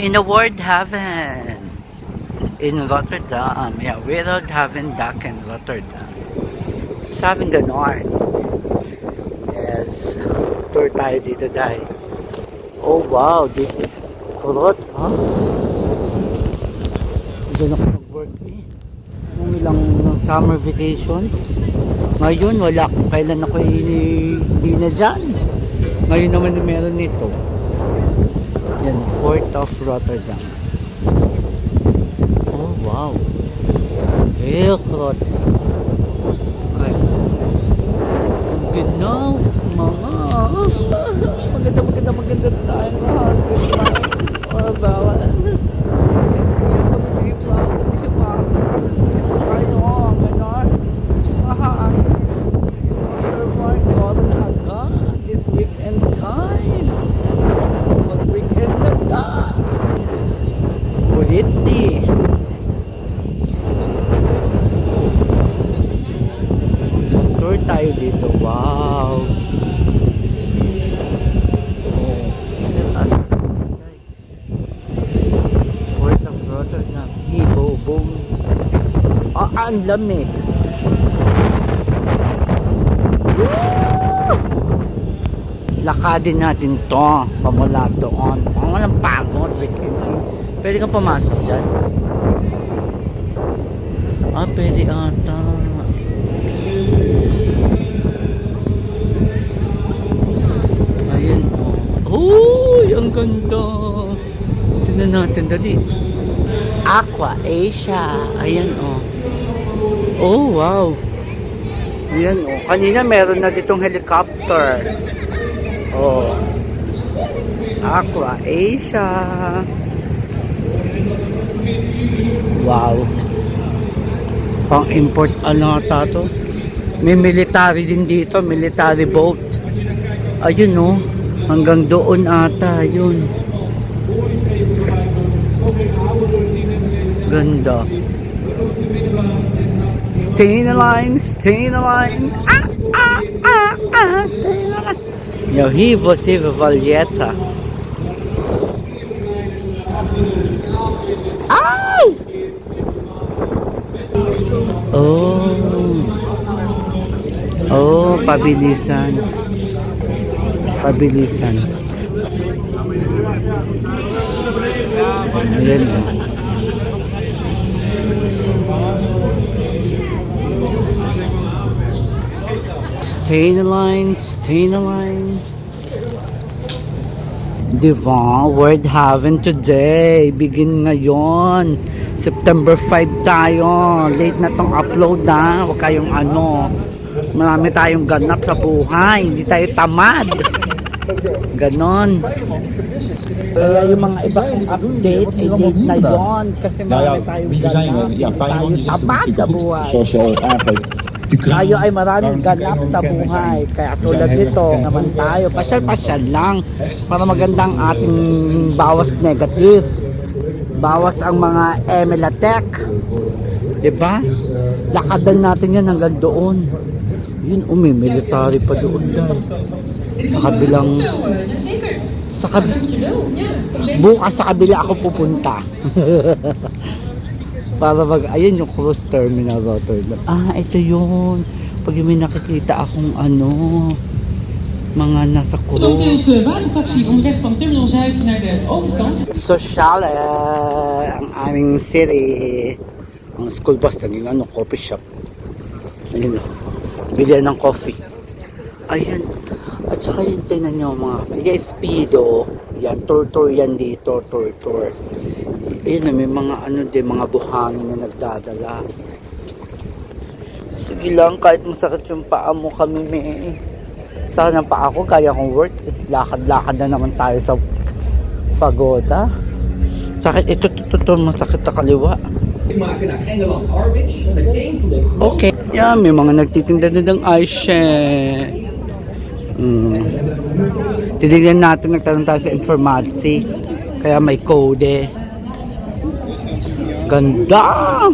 in the World Haven in Rotterdam. Yeah, World Haven Dock in Rotterdam. Sabing ganon. Yes. Tour tayo dito dahil. Oh wow, this is kulot, ha? Diyan ako mag-work eh. Nung ilang ng summer vacation. Ngayon, wala. Kailan ako hindi na dyan. Ngayon naman na meron nito. Yan, Port of Rotterdam. Oh, wow. Heel groot. Ang ginaw, mga. Maganda, maganda, maganda tayo. Oh, bawal. Yes, kuya, tumigil pa ako. Hindi siya pa ako. Kasi tumis ko kayo. Ganon. Aha. After work, all na agad. This weekend time. Ta. Pulitsi. Tour tayo dito. Wow. Oh, shit. Ano? Port of Rotterdam. Ibo, boom. Ah, ang lamig. Woo! Lakadin natin to. Pamula doon. Ang walang pagod. Weekend. Pwede kang pumasok dyan. Ah, pwede ata. Ayan. Oh. Uy, ang ganda. Tingnan natin, dali. Aqua Asia. Ayan, oh. Oh, wow. Ayan, oh. Kanina meron na ditong helicopter. Oh. Aqua Asia. Wow. Pang-import ano ata to? May military din dito, military boat. Ayun oh, hanggang doon ata, yun. Ganda. Stay in the line, stay in the line. Ah, ah, ah, ah, stay in the line. Eu ri você, Valletta. Ai! Oh. Oh, pabilisan. Pabilisan. Ayan oh. Stay in the line, stay in the line. Diba? World Haven today. Begin ngayon. September 5 tayo. Late na tong upload na. Huwag kayong ano. Marami tayong ganap sa buhay. Hindi tayo tamad. Ganon. Kaya yung mga iba kong update, ay late na yon Kasi marami tayong ganap. Hindi tayo tamad sa buhay. Tayo ay maraming ganap sa buhay. Kaya tulad nito naman tayo. Pasyal-pasyal lang. Para magandang ating bawas negative. Bawas ang mga Emelatek. Diba? Lakadan natin yan hanggang doon. Yun, umi, military pa doon dahil. Sa kabilang... Sa kab... Bukas sa kabila ako pupunta. Para mag, ayun yung cruise terminal Rotterdam. Ah, ito yun. Pag may nakikita akong ano, mga nasa cruise. watertaxi onderweg van Terminal Zuid naar de overkant. Social, eh, ang aming city. Ang school bus, naging ano, coffee shop. Ayun o. Bilihan ng coffee. Ayun. At saka yung tingnan nyo mga, yung speedo. Yan, tour tour yan dito, tour tour. Ayun na, may mga ano din, mga buhangin na nagdadala. Sige lang, kahit masakit yung paa mo kami, may sa ng paa ko, kaya kong work. eh. Lakad-lakad na naman tayo sa pagoda. Sakit, ito, ito, ito, masakit na kaliwa. Okay. Yan, may mga nagtitinda din ng ice Mm. Titignan natin, nagtanong tayo sa informatsi. Kaya may code. Ganda!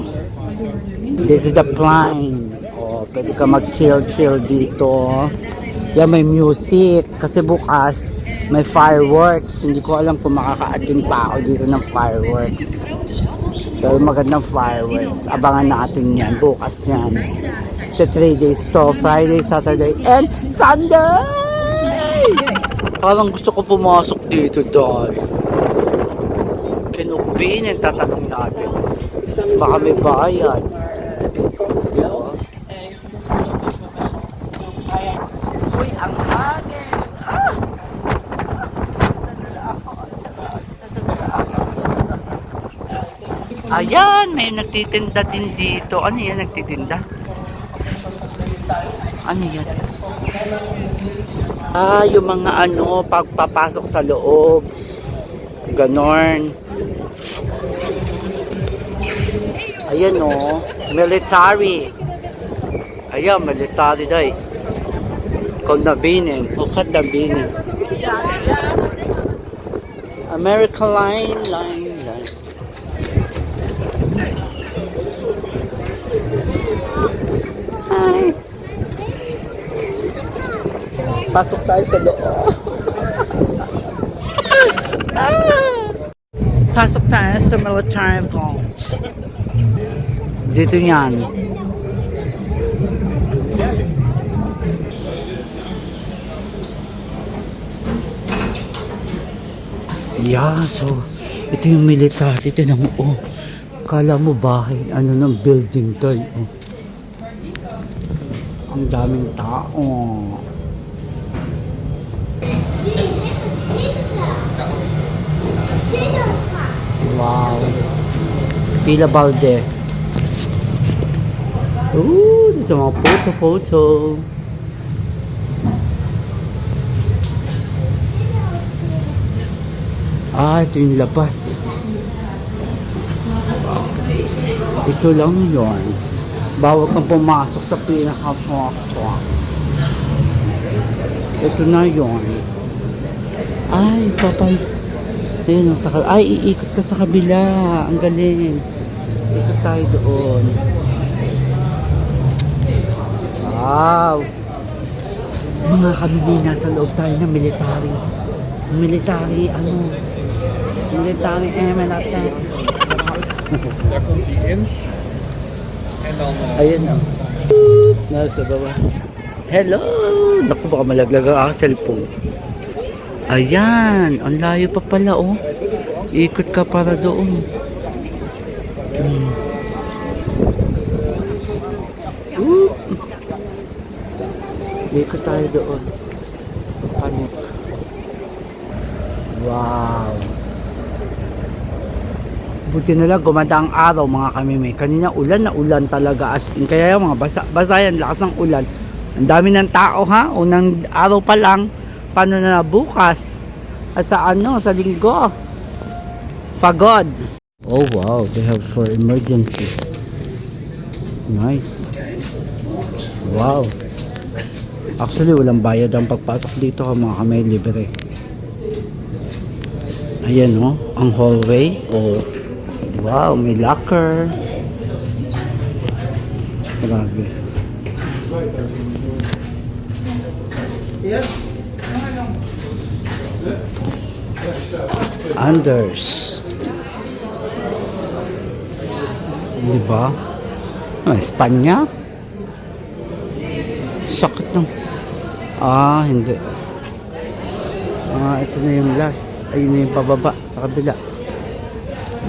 This is the plan. Oh, pwede ka mag-chill-chill dito. Yan, may music. Kasi bukas, may fireworks. Hindi ko alam kung makaka-attend pa ako dito ng fireworks. Pero magandang fireworks. Abangan natin yan. Bukas yan. Sa 3 days to. Friday, Saturday, and Sunday! Parang gusto ko pumasok dito dahil. Kinupin yung tatanong natin. Baka may bayad. Uy, ang hangin! Ah! Ayan, may nagtitinda din dito. Ano yan nagtitinda? Ano yan? Ah, yung mga ano, pagpapasok sa loob. Ganon. Ayan o, military. Ayan, military day. Kung nabinin, o kad nabinin. American line, line, line. Hi. Pasok tayo sa loob. ah! Pasok tayo sa military vault. Dito yan. Yeah, so ito yung military. Ito na mo, oh. Kala mo bahay, ano ng building to, oh. Ang daming tao. Wow. Pila balde. Ooh, there's mga photo-photo. Ah, ito yung labas. Ito lang yon. Bawal kang pumasok sa pinaka-truck. Ito na yon. Ay, papay. Ayun, sa, ay, iikot ka sa kabila. Ang galing. Ikot tayo doon. Wow. Mga kami nasa loob tayo ng military. Military, ano? Military ML attack. Daar komt hij in. En dan eh, Ayun na. Nasa baba. Hello! Naku, baka malaglag ang cellphone. Ayan! Ang layo pa pala, oh. Ikot ka para doon. Hmm. Woo! Ikot tayo doon. Panik. Wow! Buti na lang gumanda ang araw mga kami may. Kanina ulan na ulan talaga as in. Kaya yung mga basa, basa yan, lakas ng ulan. Ang dami ng tao ha. Unang araw pa lang. Paano na bukas? At sa ano, sa linggo. Fagod. Oh wow, they have for emergency. Nice. Wow. Actually, walang bayad ang pagpasok dito ha mga kami libre. Ayan oh, ang hallway. Oh, wow, may locker. Grabe. Anders. Di ba? Ah, Espanya? Sakit ng... Ah, hindi. Ah, ito na yung last. Ayun na yung pababa sa kabila.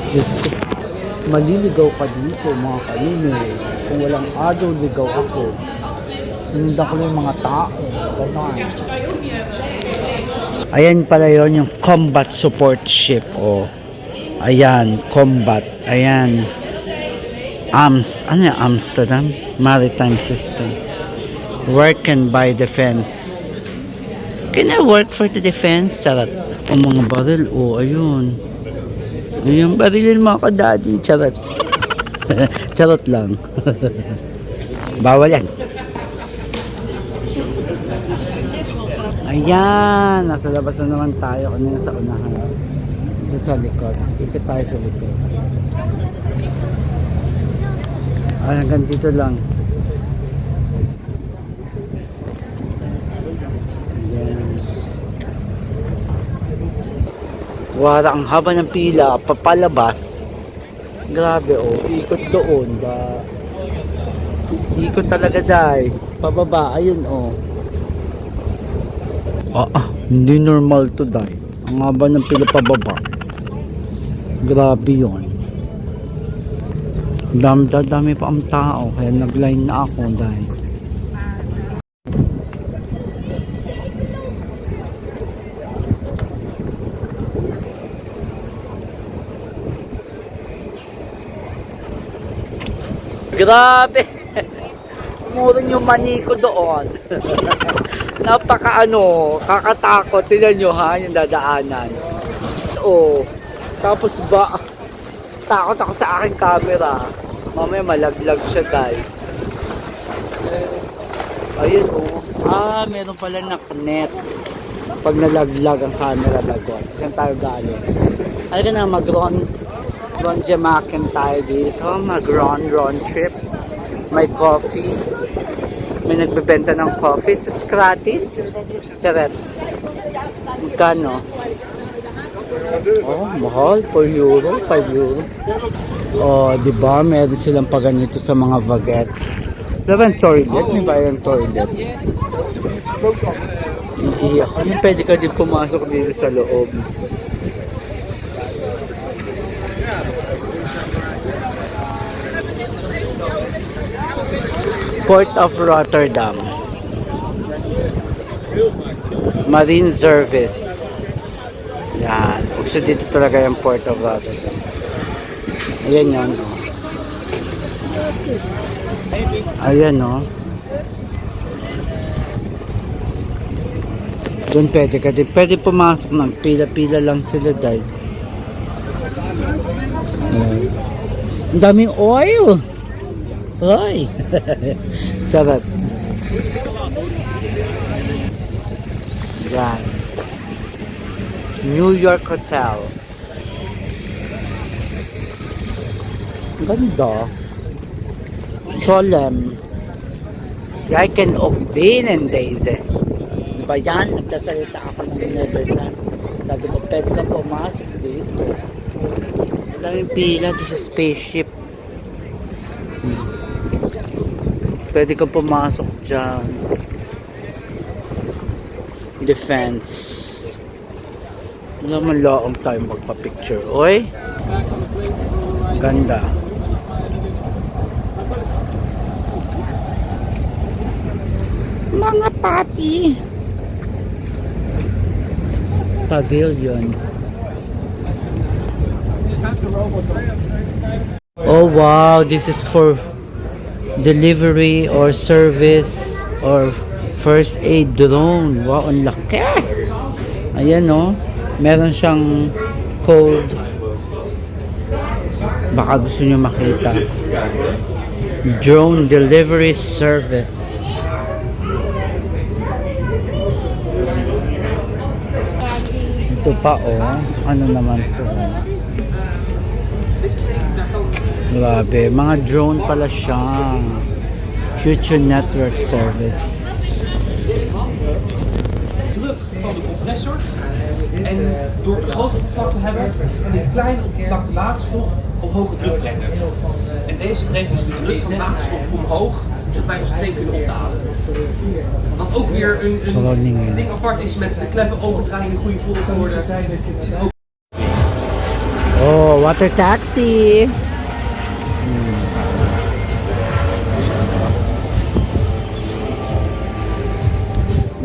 Diyos ko. Maliligaw ka dito mga kanino. Kung walang araw, ligaw ako. Sinundan ko yung mga tao. Ganon. Ayan pala yon yung combat support ship. Oh. Ayan, combat. Ayan. AMS. Ano yung Amsterdam? Maritime System. Work and by defense. Can I work for the defense? Charot. Ang mga baril. Oh, ayun. Ayun, barilin mga kadadi. Charot. Charot lang. Bawal yan. Ayan, nasa labas na naman tayo. Kanina sa unahan. Dito sa likod. Ikot tayo sa likod. Ay, hanggang dito lang. Wala ang haba ng pila, papalabas. Grabe oh, ikot doon. Da, ikot talaga dahil. Pababa, ayun oh. Ah, ah, hindi normal to dahil. Ang haba ng pila pababa. Grabe yun. Dami, dami pa ang tao, kaya nag-line na ako dahil. Grabe! Murang yung mani ko doon. Napaka ano, kakatakot. Tignan nyo ha, yung dadaanan. Oo. Tapos ba, takot ako sa aking camera. Mamaya malaglag siya guys. Ayun oh. Ah, meron pala na net. Pag nalaglag ang camera lagot. Saan tayo galing? Ay ka na mag-ron. Ron Jamakin tayo dito. Mag-ron, ron trip. May coffee. May nagbebenta ng coffee. Sa gratis. Charet. Magkano? Oh, mahal. 4 euro, 5 euro. Oh, di ba? Meron silang paganito sa mga baguettes. Diba yung toilet? May bayang toilet. Iiyak. Yung pwede ka din pumasok dito sa loob. Port of Rotterdam. Marine Service. Yan. Gusto dito talaga yung Port of Rotterdam. Ayan yun. oh. Ayan o. Doon pwede ka din. Pwede pumasok ng pila-pila lang sila dahil. Ayan. Ang daming oil. Ay. Sarap. Yan. New York Hotel. Ganda. Solemn. Rijken ook benen deze. Di ba yan? Nagsasalita ako ng Netherlands. Sabi ko, pwede ka pumasok dito. Ang daming pila sa spaceship. Pwede ka pumasok dyan. Defense. Wala man laong tayo magpa-picture. Oy! Ganda. Mga papi. Pavilion. Oh wow, this is for delivery or service or first aid drone. Wow, ang laki. Ayan no. Meron siyang code. Baka gusto nyo makita. Drone delivery service. Ito pa oh. Ano naman to? Grabe. Mga drone pala siya. Future Network Service. druk van de compressor. En door een grote oppervlak te hebben, dit kleine oppervlak de waterstof op hoge druk brengen. En deze brengt dus de druk van de waterstof omhoog, zodat wij onze tank kunnen opladen. Wat ook weer een, een ding apart is met de kleppen opendraaien in de goede volgorde. Oh, water taxi.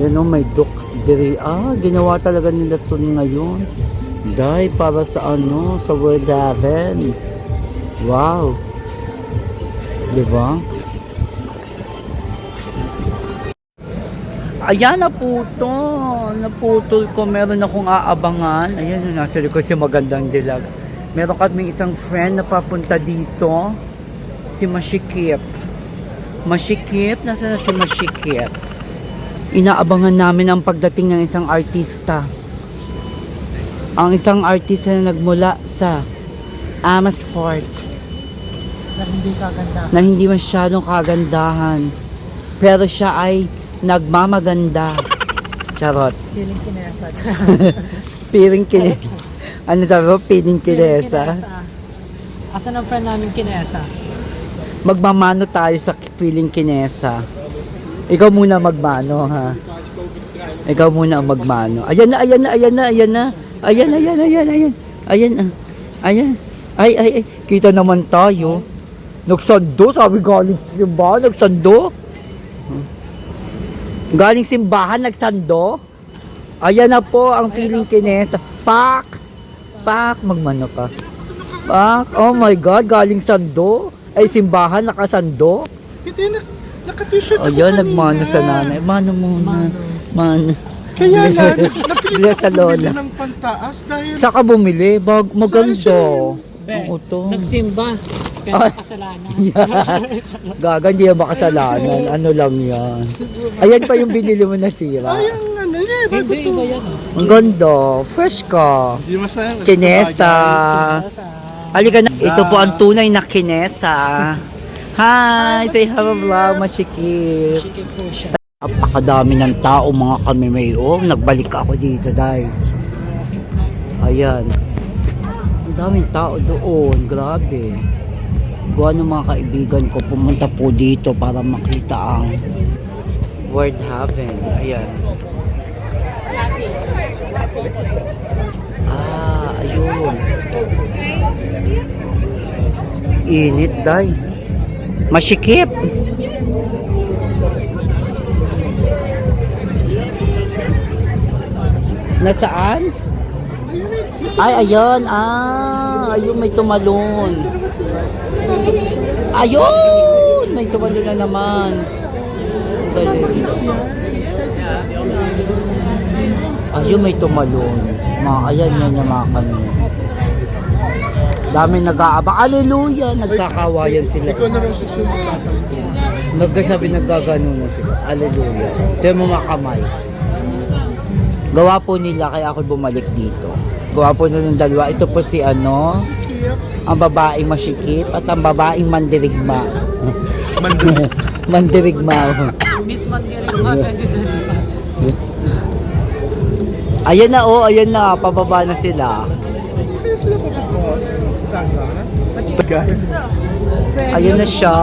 Yan o, may duk diri. Ah, ginawa talaga nila to ngayon. Dahil para sa ano, sa World Haven. Wow. Di ba? Ayan, naputol. Naputol ko. Meron akong aabangan. Ayan, nasa likod si magandang dilag. Meron kami isang friend na papunta dito. Si Mashikip. Mashikip? Nasaan na si Mashikip? Inaabangan namin ang pagdating ng isang artista. Ang isang artista na nagmula sa Amersfoort. na hindi kaganda. na hindi masyadong kagandahan. Pero siya ay nagmamaganda. Charot. Feeling kinesa. Piring kini. Ano sabi mo? Piling kinesa. Asan ang friend namin kinesa? Magmamano tayo sa piling kinesa. Ikaw muna magmano ha. Ikaw muna ang magmano. Ayan na, ayan na, ayan na, ayan na. Ayan, ayan, ayan, ayan. Ayan, ah. ayan. Ay, ay, ay. Kita naman tayo. Nagsando, sabi galing sa simbahan, nagsando. Galing simbahan, nagsando. Ayan na po ang feeling kinesa. Pak! Pak! Magmano ka. Pak! Oh my God, galing sando. Ay, simbahan, nakasando. Hindi, na, naka-t-shirt ako Ayan, kanina. nagmano sa nanay. Mano muna. Mano. Kaya lang, Bila sa lola. ng pantaas dahil Saka bumili, bag, maganda. Be, Oo to. nagsimba. Pero Ay. kasalanan. Gaga, hindi yan makasalanan. Ano lang yan. Ayan pa yung binili mo na sira. ay, ang ano, bago Hindi, to. iba yan. Ang ganda. Fresh ka. Hindi masaya. Kinesa. Halika na. Ito po ang tunay na kinesa. Hi! Say hello vlog, masikip. Chicken po siya. Napakadami ng tao mga kami may oh. Nagbalik ako dito dahil. Ayan. Ang daming tao doon. Grabe. Buwan ng mga kaibigan ko pumunta po dito para makita ang Word Haven. Ayan. Ah, ayun. Init, day. Masikip. Nasaan? Ay, ayun. Ah, ayun may tumalon. Ayun! May tumalon na naman. Galing. Ayun, may tumalon. Mga, ayan yan yung mga kanina. Dami nag-aabang. Aleluya! Nagkakawayan sila. Ikaw na rin susunod. Nagkasabi nagkagano na sila. Aleluya. Ito yung mga kamay. Gawa po nila kaya ako bumalik dito. Gawa po nila ng dalawa. Ito po si ano, ang babaeng masikip at ang babaeng mandirigma. Mandun. mandirigma. Miss 2025. Ayan na oh, ayan na. Pababa na sila. Kaya sila kapag Ayan na siya.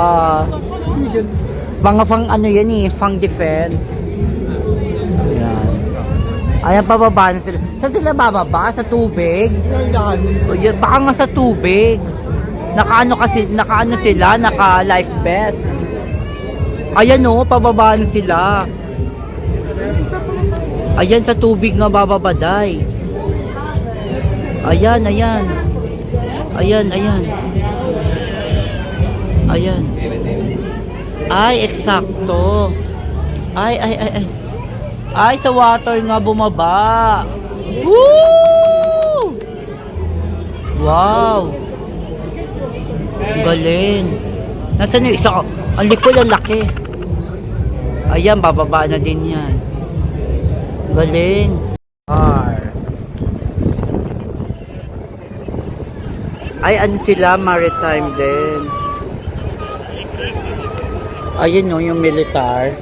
Mga fang ano yan eh, fang defense. Ayan. Ayan, pababa na sila. Saan sila bababa? Sa tubig? Yun, baka nga sa tubig. Nakaano kasi, nakaano sila, naka life vest. Ayan o, pababa na sila. Ayan sa tubig nga bababaday. Ayan, ayan. Ayan, ayan. Ayan. Ay, eksakto. Ay, ay, ay, ay. Ay, sa water nga bumaba. Woo! Wow! Galing. Nasaan yung isa ko? Ang likod, ang laki. Ayan, bababa na din yan. Galing. R. Ay, ano sila? Maritime din. Ayun no, yung militar.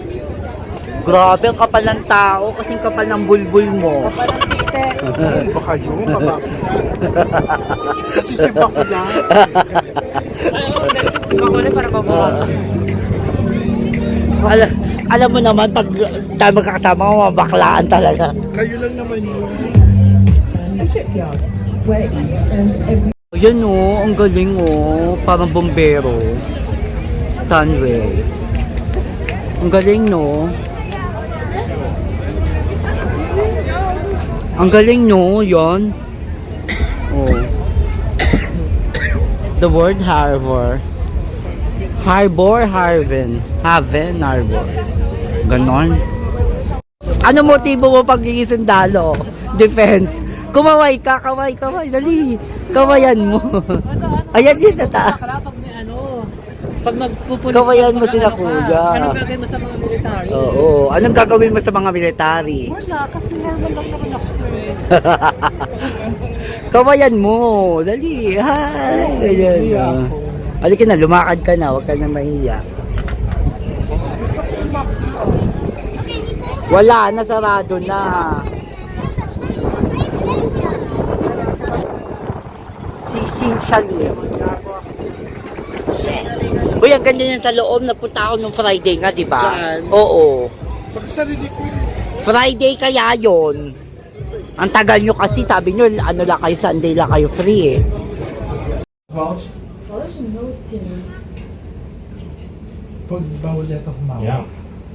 Grabe, ang kapal ng tao kasing kapal ng bulbul mo. Baka yun, baka. Kasi si Bakula. Makulit para mabawasan. alam, alam mo naman, pag tayo magkakasama, mabaklaan talaga. Kayo lang naman yun. Yan o, ang galing o. Parang bombero. Stanway. Ang galing no. Ang galing no, yon. Oh. The word harbor. Harbor, Harvin. Haven, harbor. Ganon. Ano motibo mo pagiging sundalo? Defense. Kumaway ka, kaway, kaway. Dali. Kawayan mo. Ayan din sa taas. Pag may ano, pag magpupulis Kawayan ka, mo sila, ka, kuya. Anong gagawin mo sa mga military? Oo. Anong gagawin mo sa mga military? Wala, kasi normal lang naman ako. Kawayan mo. Dali. Hi. Ganyan. Uh, Halika na, lumakad ka na. Huwag ka na mahiya. Wala, nasarado na. Essentially. Uy, ang ganda yan sa loob. Napunta ako nung Friday nga, di ba? Saan? Oo. Pag sarili ko. Friday kaya yon. Ang tagal nyo kasi, sabi nyo, ano lang kayo, Sunday lang kayo free eh. Pag bawal yata kumawag. Ja,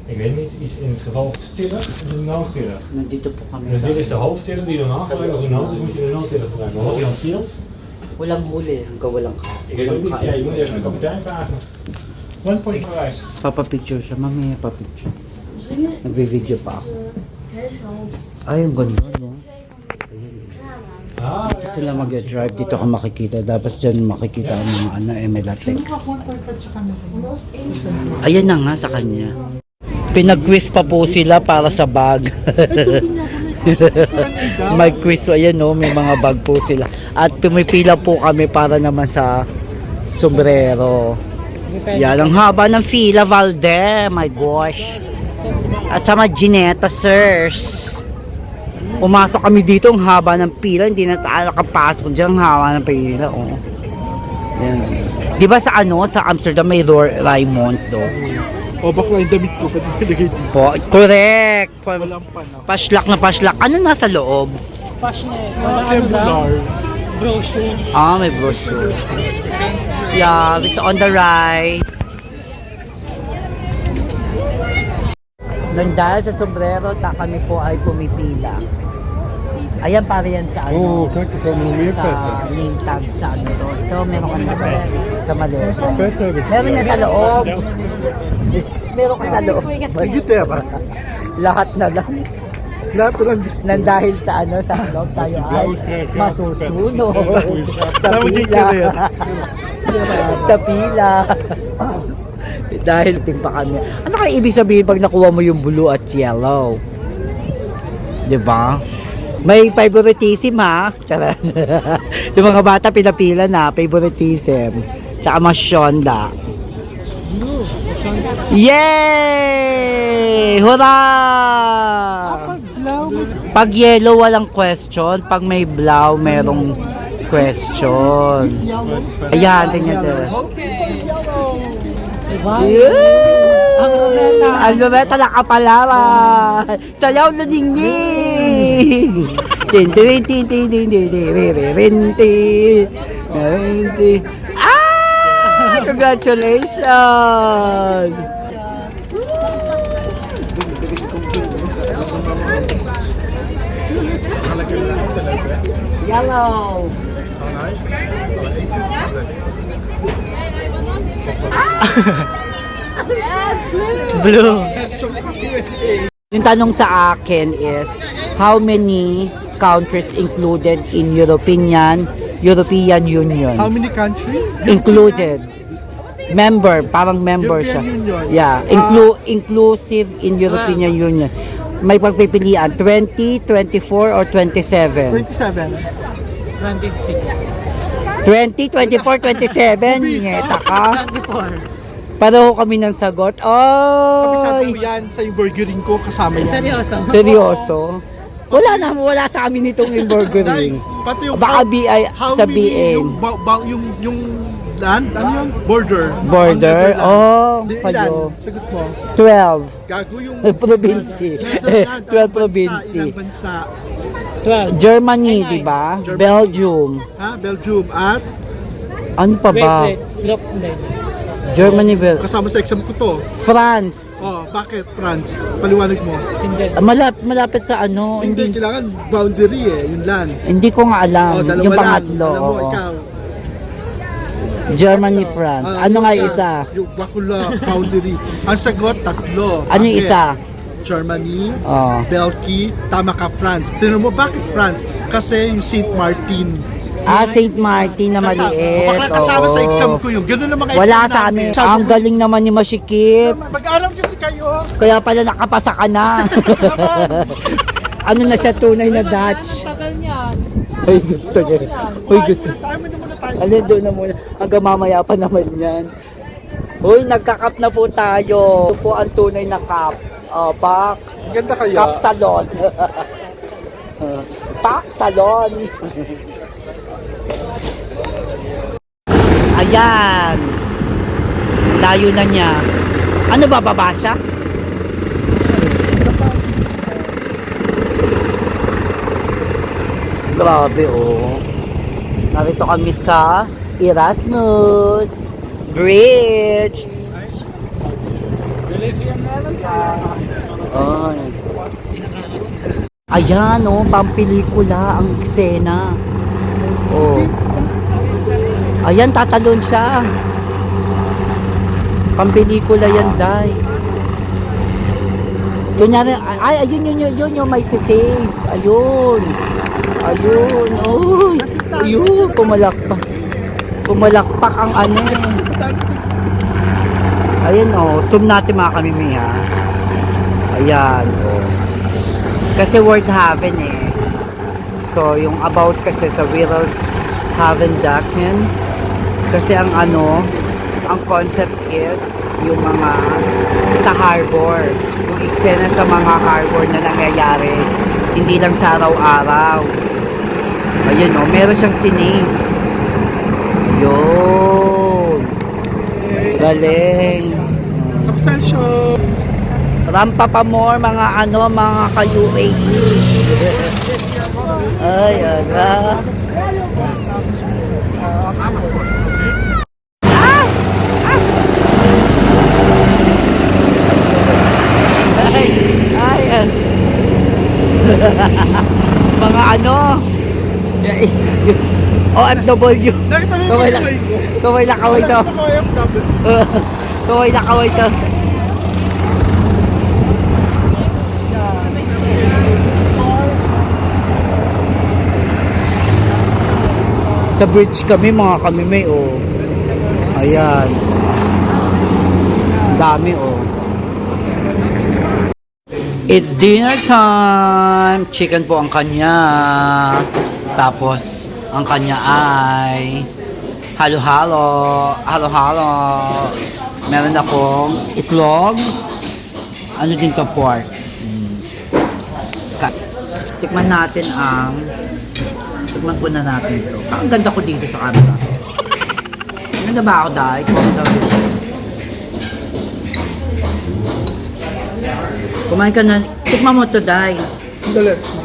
ik weet niet, is in het geval tiller of een noodtiller. Nandito po kami Dus dit is de hoofdtiller die dan afgebruikt. Als een nood is, moet je de noodtiller gebruiken. Maar wat hij dan tilt, Walang huli, hanggang walang ka. vragen. One point. Verwijs. Papapicture siya, mamaya papicture. Nagbe-video pa ako. Ay, ang ganda, no? Ah, Dito sila mag-drive, dito ka makikita. Dapat dyan makikita ang mga ano, Emelatek. Ayan na nga sa kanya. Pinag-quiz pa po sila para sa bag. may quiz pa, ayan no, may mga bag po sila. At pumipila po kami para naman sa sombrero. Yan, ang haba ng fila, Valde. My gosh. At sa mga Gineta, sirs. Pumasok kami dito, ang haba ng pila. Hindi na tayo nakapasok dyan, ang haba ng pila. Oh. Yan. Di ba sa ano, sa Amsterdam may Raymond do? O bakla yung damit ko, pati nilagay dito. Po, correct. Pa, Walang panahon. paslak na paslak. Ano nasa loob? Pash na eh. Ah, Wala ano lang. Kevlar. Brochure. Ah, may brochure. Yeah, it's on the right. Nang dahil sa sombrero, ta kami po ay pumipila. Ayan para yan sa ano. dankjewel. Maar nog sa name tag sa ano to. Ito, meron ka sa, sa maleta. Meron niya sa loob. Meron ka sa loob. Gitera. Lahat na lang. Lahat na lang gusto. Nang dahil sa ano, sa loob tayo ay masusunod. sa pila. sa pila. dahil ting pa kami. Ano kaya ibig sabihin pag nakuha mo yung blue at yellow? 'Di ba? May favoritism ha. Charan. yung mga bata pinapila na favoritism. Tsaka mas Shonda. Yay! Hurra! Pag yellow, walang question. Pag may blow, merong question. Ayan, tingnan sir. Yeah! Ang. Ang Loretta nakapalaran. Sayaw na dingding. Tin tin tin tin tin tin tin tin tin tin tin! Congratulations! Yellow. Blue. Yung tanong sa akin is, how many countries included in European European Union? How many countries? included. Member, parang member siya. European Union. Yeah, inclu inclusive in European Union. May pagpipilian, 20, 24, or 27? 27. 26. 20, 24, 27? Nyeta ka? 24. Pareho kami ng sagot. Kabisado ko Ay! yan sa yung burgering ko, kasama yan. Seryoso. Seryoso? Wala na, wala sa amin itong Dahil, embroidery. pati yung Baka BI how sa many, BA. Yung, ba, ba- yung, yung land, ano yun? Border. Border? Oh, Di, kayo. ilan? Sagot mo. 12. Gago yung... Province. Netherlands, 12 ang bansa, province. Ilang bansa? 12. Germany, di ba? Germany. Belgium. Ha? Belgium at Ano pa Wait, ba? wait. Look, hindi. Germany, Bel kasama sa exam ko to. France. Oh, bakit France? Paliwanag mo. Hindi. Ah, Malap, malapit sa ano, Hindi, hindi, kailangan boundary eh, yung land. hindi ko nga alam. Oh, dalawa yung lang. pangatlo. Alam mo, oo. ikaw. Germany, France. Ah, ano yung nga isa? Yung bakula, boundary. Ang sagot, tatlo. Ano yung Bakit? isa? Germany, Oh. Belgium, tama ka, France. Tignan mo, bakit France? Kasi yung St. Martin. Ah, St. Martin na Kasama- maliit. Bakla kasama sa oo. exam ko yun. Ganun naman mga Wala exam sa amin. Sabi Ang galing naman ni Masikip. Mag-aral kasi kayo. Kaya pala nakapasa ka na. ano na siya tunay na Dutch. Tagal niyan. Ay, gusto niya. Uy, gusto. Tayo mo tayo. Alin doon na muna. Hanggang mamaya pa naman yan. Uy, nagka-cup na po tayo. Ito po ang tunay na cup. Uh, pak. Ganda kaya. Cup salon. Uh, pak salon. Ayan. Layo na niya. Ano bababa siya? Grabe oh. Narito kami sa Erasmus Bridge. Oh, Ayan oh, pampelikula ang eksena. Oh. Ayan, tatalon siya. Pampelikula yan, Day. Kunyari, ay, ayun, yun, yun, yun, yung may save. Ayun. Ayun, oy. Ayun, pumalakpak. Pumalakpak ang ano eh. Ayun, oh. Zoom natin mga kamimi, ha. Ayan, oh. Kasi World Haven eh. So, yung about kasi sa World Haven Daken. Kasi ang ano, ang concept is yung mga sa harbor. Yung eksena sa mga harbor na nangyayari. Hindi lang sa araw-araw. Ayun oh, meron siyang sinave. Ayun. Galing. Show. Rampa pa more mga ano, mga ka-UAE. Ay, aga. Ah! Ah! Ay, ay, ay. mga ano, OFW. Nakita mo yung buhay ko? kaway na kaway to. Kaway na kaway to. Sa bridge kami, mga kami may oh. Ayan. Ang Dami oh. It's dinner time! Chicken po ang kanya. Tapos, ang kanya ay halo-halo. Halo-halo. Meron akong itlog. Ano din to pork. Mm. Cut. Tikman natin ang Tikman po na natin ito. Ang ganda ko dito sa camera. Ganda ba ako dahil? Comment down below. Kumain ka na. Tikman mo to dahil. Dali.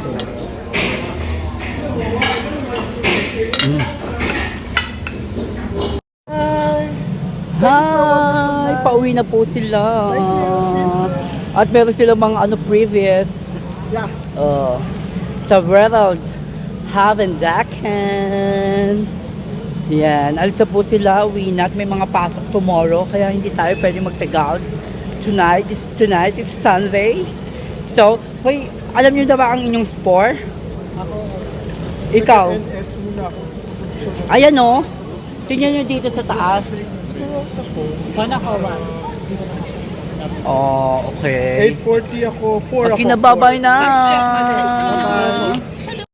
Hi! Pauwi na po sila. At meron silang mga ano previous. Yeah. Uh, sa World Haven Daken. Yan. Alis na po sila. Uwi na at may mga pasok tomorrow. Kaya hindi tayo pwede magtagal. Tonight is tonight is Sunday. So, hoy, alam niyo na ba ang inyong spore? Ako. Ikaw? Ayan o. Tingnan niyo dito sa taas. Tuwas ako. Sana ka ba? Oh, okay. 8.40 ako. 4 ako. Kasi nababay na. Bye-bye.